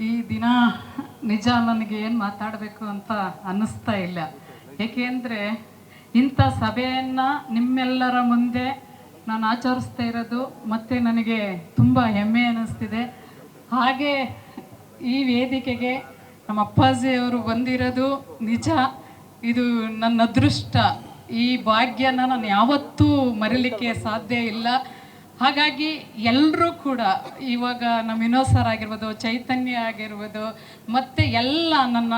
ಈ ದಿನ ನಿಜ ನನಗೆ ಏನು ಮಾತಾಡಬೇಕು ಅಂತ ಅನ್ನಿಸ್ತಾ ಇಲ್ಲ. ಏಕೆಂದರೆ ಇಂಥ ಸಭೆಯನ್ನು ನಿಮ್ಮೆಲ್ಲರ ಮುಂದೆ ನಾನು ಆಚರಿಸ್ತಾ ಇರೋದು ಮತ್ತು ನನಗೆ ತುಂಬ ಹೆಮ್ಮೆ ಅನ್ನಿಸ್ತಿದೆ. ಹಾಗೆ ಈ ವೇದಿಕೆಗೆ ನಮ್ಮ ಅಪ್ಪಾಜಿಯವರು ಬಂದಿರೋದು ನಿಜ. ಇದು ನನ್ನ ಅದೃಷ್ಟ. ಈ ಭಾಗ್ಯನ ನಾನು ಯಾವತ್ತೂ ಮರಿಲಿಕ್ಕೆ ಸಾಧ್ಯ ಇಲ್ಲ. ಹಾಗಾಗಿ ಎಲ್ಲರೂ ಕೂಡ ಇವಾಗ ನಮ್ಮ ವಿನೋದ್ ಸರ್ ಆಗಿರ್ಬೋದು, ಚೈತನ್ಯ ಆಗಿರ್ಬೋದು, ಮತ್ತು ಎಲ್ಲ ನನ್ನ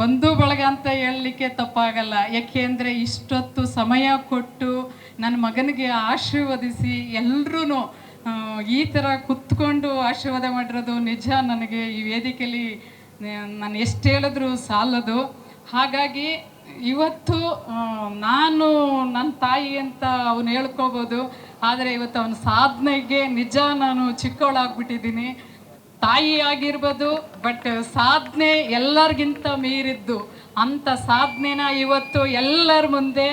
ಬಂಧು ಬಳಗ ಅಂತ ಹೇಳಲಿಕ್ಕೆ ತಪ್ಪಾಗಲ್ಲ. ಯಾಕೆಂದರೆ ಇಷ್ಟೊತ್ತು ಸಮಯ ಕೊಟ್ಟು ನನ್ನ ಮಗನಿಗೆ ಆಶೀರ್ವದಿಸಿ ಎಲ್ಲರೂ ಈ ಥರ ಕುತ್ಕೊಂಡು ಆಶೀರ್ವಾದ ಮಾಡಿರೋದು ನಿಜ ನನಗೆ ಈ ವೇದಿಕೆಯಲ್ಲಿ ನಾನು ಎಷ್ಟು ಹೇಳಿದ್ರು ಸಾಲದು. ಹಾಗಾಗಿ ಇವತ್ತು ನಾನು ನನ್ನ ತಾಯಿ ಅಂತ ಅವನು ಹೇಳ್ಕೋಬೋದು, ಆದರೆ ಇವತ್ತು ಅವನ ಸಾಧನೆಗೆ ನಿಜ ನಾನು ಚಿಕ್ಕವಳಾಗ್ಬಿಟ್ಟಿದ್ದೀನಿ ತಾಯಿ ಆಗಿರ್ಬೋದು, ಬಟ್ ಸಾಧನೆ ಎಲ್ಲರಿಗಿಂತ ಮೀರಿದ್ದು ಅಂಥ ಸಾಧನೆನ ಇವತ್ತು ಎಲ್ಲರ ಮುಂದೆ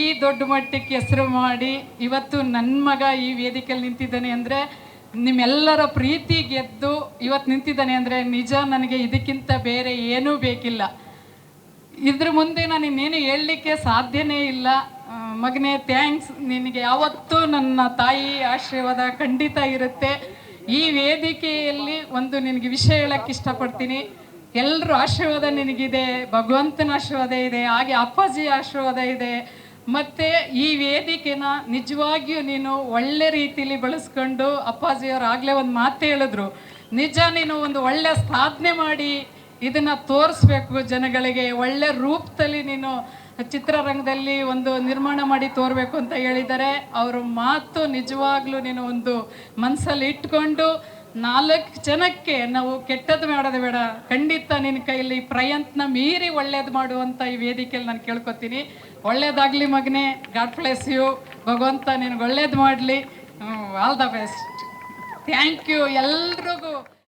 ಈ ದೊಡ್ಡ ಮಟ್ಟಕ್ಕೆ ಹೆಸರು ಮಾಡಿ, ಇವತ್ತು ನನ್ನ ಮಗ ಈ ವೇದಿಕೆಯಲ್ಲಿ ನಿಂತಿದ್ದಾನೆ ಅಂದರೆ, ನಿಮ್ಮೆಲ್ಲರ ಪ್ರೀತಿ ಗೆದ್ದು ಇವತ್ತು ನಿಂತಿದ್ದಾನೆ ಅಂದರೆ ನಿಜ ನನಗೆ ಇದಕ್ಕಿಂತ ಬೇರೆ ಏನೂ ಬೇಕಿಲ್ಲ. ಇದ್ರ ಮುಂದೆ ನಾನು ಇನ್ನೇನು ಹೇಳಲಿಕ್ಕೆ ಸಾಧ್ಯನೇ ಇಲ್ಲ. ಮಗನೇ ಥ್ಯಾಂಕ್ಸ್ ನಿನಗೆ ಯಾವತ್ತೂ ನನ್ನ ತಾಯಿ ಆಶೀರ್ವಾದ ಖಂಡಿತ ಇರುತ್ತೆ. ಈ ವೇದಿಕೆಯಲ್ಲಿ ಒಂದು ನಿನಗೆ ವಿಷಯ ಹೇಳಕ್ಕೆ ಇಷ್ಟಪಡ್ತೀನಿ. ಎಲ್ಲರೂ ಆಶೀರ್ವಾದ ನಿನಗಿದೆ, ಭಗವಂತನ ಆಶೀರ್ವಾದ ಇದೆ, ಹಾಗೆ ಅಪ್ಪಾಜಿ ಆಶೀರ್ವಾದ ಇದೆ. ಮತ್ತು ಈ ವೇದಿಕೆನ ನಿಜವಾಗಿಯೂ ನೀನು ಒಳ್ಳೆ ರೀತಿಲಿ ಬಳಸ್ಕೊಂಡು ಅಪ್ಪಾಜಿಯವರು ಆಗಲೇ ಒಂದು ಮಾತು ಹೇಳಿದ್ರು. ನಿಜ ನೀನು ಒಂದು ಒಳ್ಳೆ ಸಾಧನೆ ಮಾಡಿ ಇದನ್ನ ತೋರಿಸ್ಬೇಕು ಜನಗಳಿಗೆ. ಒಳ್ಳೆ ರೂಪದಲ್ಲಿ ನೀನು ಚಿತ್ರರಂಗದಲ್ಲಿ ಒಂದು ನಿರ್ಮಾಣ ಮಾಡಿ ತೋರಬೇಕು ಅಂತ ಹೇಳಿದ್ದಾರೆ ಅವ್ರ ಮಾತು ನಿಜವಾಗ್ಲೂ ನೀನು ಒಂದು ಮನಸ್ಸಲ್ಲಿ ಇಟ್ಕೊಂಡು ನಾಲ್ಕು ಜನಕ್ಕೆ ನಾವು ಕೆಟ್ಟದ್ದು ಮಾಡೋದು ಬೇಡ. ಖಂಡಿತ ನಿನ್ನ ಕೈಯಲ್ಲಿ ಪ್ರಯತ್ನ ಮೀರಿ ಒಳ್ಳೇದು ಮಾಡುವಂಥ ಈ ವೇದಿಕೆಯಲ್ಲಿ ನಾನು ಕೇಳ್ಕೊತೀನಿ. ಒಳ್ಳೇದಾಗಲಿ ಮಗನೇ. God bless you. ಭಗವಂತ ನಿನಗೆ ಒಳ್ಳೇದು ಮಾಡಲಿ. All the best. Thank you ಎಲ್ರಿಗೂ.